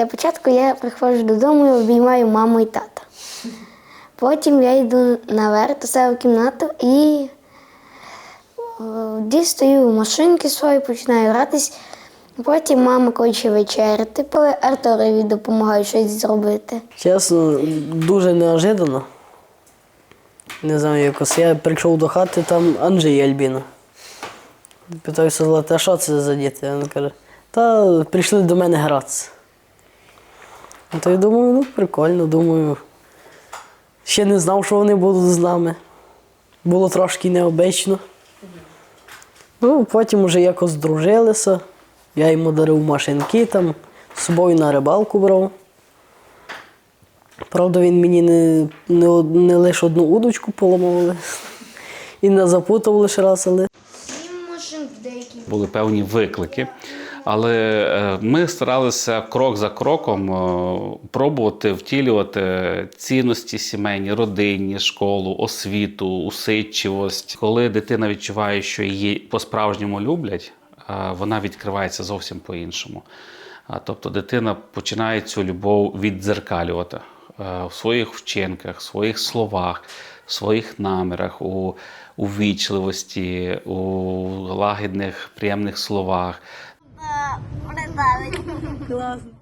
Для початку я приходжу додому і обіймаю маму і тата. Потім я йду наверх до себе в кімнату і е, дістаю машинки свої, починаю гратись. Потім мама хоче вечеряти, коли Артурові допомагаю щось зробити. Чесно, дуже неожиданно. Не знаю, якось. Я прийшов до хати, там Анджей Альбіна. Питаюся, а що це за діти? Він каже, та прийшли до мене гратися. Ну, То я думаю, ну прикольно, думаю. Ще не знав, що вони будуть з нами. Було трошки необично. Ну, потім вже якось здружилися. Я йому дарив машинки там, з собою на рибалку брав. Правда, він мені не, не, не лише одну удочку поламав, і не запутав лише раз, але були певні виклики. Але е, ми старалися крок за кроком е, пробувати втілювати цінності сімейні, родинні, школу, освіту, усидчивость. Коли дитина відчуває, що її по-справжньому люблять, е, вона відкривається зовсім по-іншому. Тобто дитина починає цю любов віддзеркалювати в своїх вчинках, в своїх словах, в своїх намірах, у, у вічливості, у лагідних, приємних словах бавить. Класно.